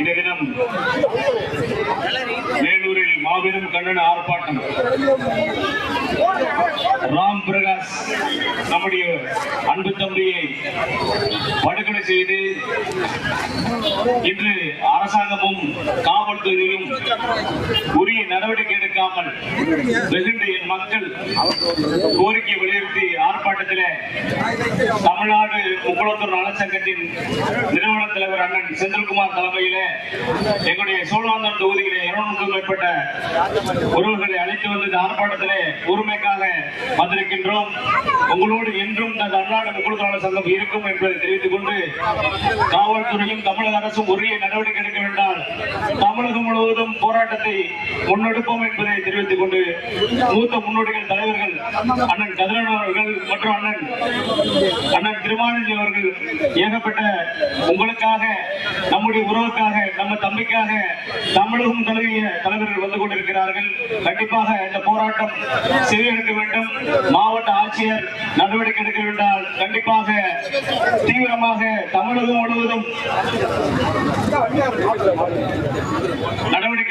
இந்த தினம் வேலூரில் மாபெரும் கண்டன ஆர்ப்பாட்டம். ராம் பிரகாஷ் நம்முடைய அன்பு தம்பியை படுகொலை செய்து இன்று அரசாங்கமும் காவல்துறையும் உரிய நடவடிக்கை எடுக்காமல் வெகுண்டு என் மக்கள் கோரிக்கை வலியுறுத்தி ஆர்ப்பாட்டத்தில் தமிழ்நாடு முக்குளத்தூர் நலச்சங்கத்தின் நிறுவன தலைவர் அண்ணன் செந்தில்குமார் தலைமையிலே எங்களுடைய சோழாந்தன் தொகுதியிலே இருநூறுக்கும் மேற்பட்ட உறவுகளை அழைத்து வந்து இந்த ஆர்ப்பாட்டத்திலே உரிமைக்காக வந்திருக்கின்றோம். உங்களோடு என்றும் இந்த தமிழ்நாடு முக்கூட்டாளர் சங்கம் இருக்கும் என்பதை தெரிவித்துக் கொண்டு காவல்துறையும் தமிழக அரசும் உரிய நடவடிக்கை எடுக்க வேண்டாம். தமிழகம் முழுவதும் போராட்டத்தை முன்னெடுப்போம் என்பதை தெரிவித்துக் கொண்டு மூத்த முன்னோடிகள் தலைவர்கள் அண்ணன் கதிரன் அவர்கள் மற்றும் அண்ணன் அண்ணன் திருமானந்தி அவர்கள் ஏகப்பட்ட உங்களுக்காக நம்முடைய உறவுக்காக நம்ம தம்பிக்காக தமிழகம் தழுவிய தலைவர்கள் வந்து இருக்கிறார்கள் கண்டிப்பாக இந்த போராட்டம் செவியெடுக்க வேண்டும். மாவட்ட ஆட்சியர் நடவடிக்கை எடுக்க வேண்டால் கண்டிப்பாக தீவிரமாக தமிழகம் முழுவதும் நடவடிக்கை